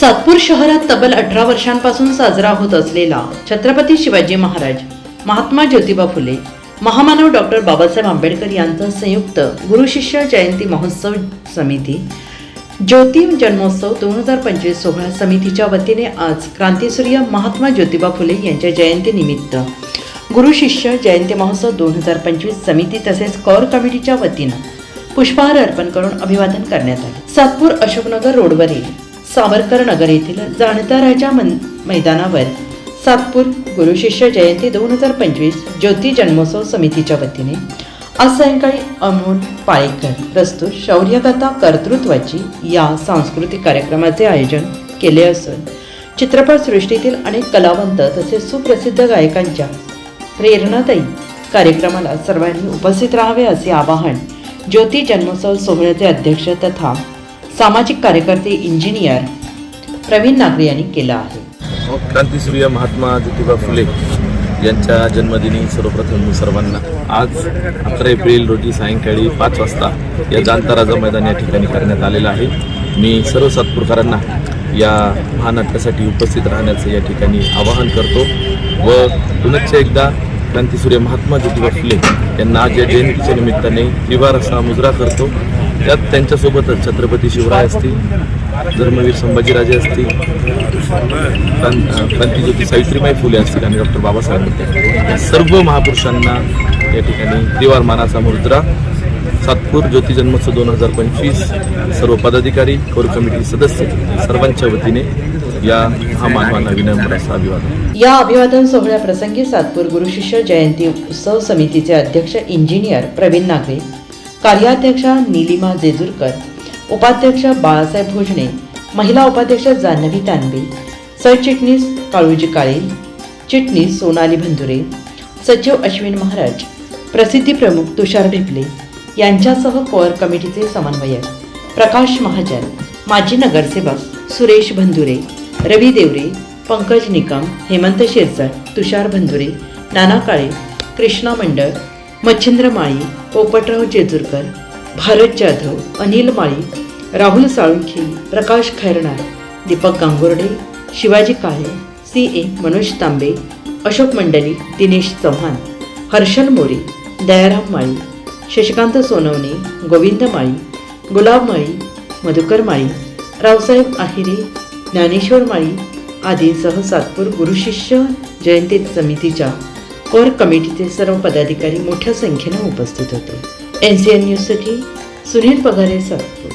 सातपूर शहरात तब्बल अठरा वर्षांपासून साजरा होत असलेला छत्रपती शिवाजी महाराज महात्मा ज्योतिबा फुले महामानव डॉक्टर बाबासाहेब आंबेडकर यांचा संयुक्त गुरुशिष्य जयंती महोत्सव समिती ज्योती जन्मोत्सव दोन हजार पंचवीस सोहळा समितीच्या वतीने आज क्रांतीसूर्य महात्मा ज्योतिबा फुले यांच्या जयंतीनिमित्त गुरुशिष्य जयंती महोत्सव दोन हजार पंचवीस समिती तसेच कौर कमिटीच्या वतीनं पुष्पहार अर्पण करून अभिवादन करण्यात आले. सातपूर अशोकनगर रोडवरील सावरकर नगर येथील जाणता राजा मन मैदानावर सातपूर गुरुशिष्य जयंती दोन हजार पंचवीस ज्योती जन्मोत्सव समितीच्या वतीने आज सायंकाळी अमोल पाळेकर प्रस्तुत शौर्यकथा कर्तृत्वाची या सांस्कृतिक कार्यक्रमाचे आयोजन केले असून चित्रपटसृष्टीतील अनेक कलावंत तसेच सुप्रसिद्ध गायकांच्या प्रेरणादायी कार्यक्रमाला सर्वांनी उपस्थित राहावे असे आवाहन ज्योती जन्मोत्सव सोहळ्याचे अध्यक्ष तथा सामाजिक कार्यकर्ते इंजिनियर प्रवीण नागरे यांनी केलं आहे. क्रांतीसूर्य महात्मा ज्योतिबा फुले यांच्या जन्मदिनी सर्वप्रथम मी सर्वांना आज अकरा एप्रिल रोजी सायंकाळी पाच वाजता या जाणताराजा मैदान या ठिकाणी करण्यात आलेलं आहे. मी सर्व सातपूरकरांना या महानाट्यासाठी उपस्थित राहण्याचं या ठिकाणी आवाहन करतो व पुनश्च एकदा क्रांतीसूर्य महात्मा ज्योतिबा फुले यांना आज या जयंतीच्या निमित्ताने त्रिवार असा मुजरा करतो. त्यात त्यांच्यासोबतच छत्रपती शिवराय असतील धर्मवीर संभाजीराजे असतील क्रांतीज्योती सावित्रीबाई फुले असतील आणि डॉक्टर बाबासाहेब आंबेडकर. या सर्व महापुरुषांना या ठिकाणी त्रिवार मानाचा मुद्रा. सातपूर ज्योती जन्मोत्सव दोन हजार पंचवीस सर्व पदाधिकारी कोर कमिटी सदस्य सर्वांच्या वतीने या हा मानवाना विनम्र असा अभिवादन. या अभिवादन सोहळ्याप्रसंगी सातपूर गुरुशिष्य जयंती उत्सव समितीचे अध्यक्ष इंजिनियर प्रवीण नागरे कार्याध्यक्षा निलिमा जेजूरकर उपाध्यक्ष बाळासाहेब भोजने महिला उपाध्यक्ष जान्हवी तानबे सरचिटणीस काळूजी काळे चिटणीस सोनाली भंदुरे सचिव अश्विन महाराज प्रसिद्धी प्रमुख तुषार ढिपले यांच्यासह कोअर कमिटीचे समन्वयक प्रकाश महाजन माजी नगरसेवक सुरेश भंदुरे रवी देवरे पंकज निकम हेमंत शिरसट तुषार भंदुरे नाना काळे कृष्णा मंडळ मच्छिंद्र माळी पोपटराव जेजूरकर भारत जाधव अनिल माळी राहुल साळुंखे प्रकाश खैरणार दीपक गांगुर्डे शिवाजी काळे सी ए मनोज तांबे अशोक मंडली दिनेश चव्हाण हर्षल मोरे दयाराम माळी शशिकांत सोनवणे गोविंद माळी गुलाब माळी मधुकर माळी रावसाहेब आहिरे ज्ञानेश्वर माळी आदींसह सातपूर गुरुशिष्य जयंती समितीच्या कोर कमिटीचे सर्व पदाधिकारी मोठ्या संख्येने उपस्थित होते. एन सी एन न्यूजसाठी सुनील पगारे सातपूर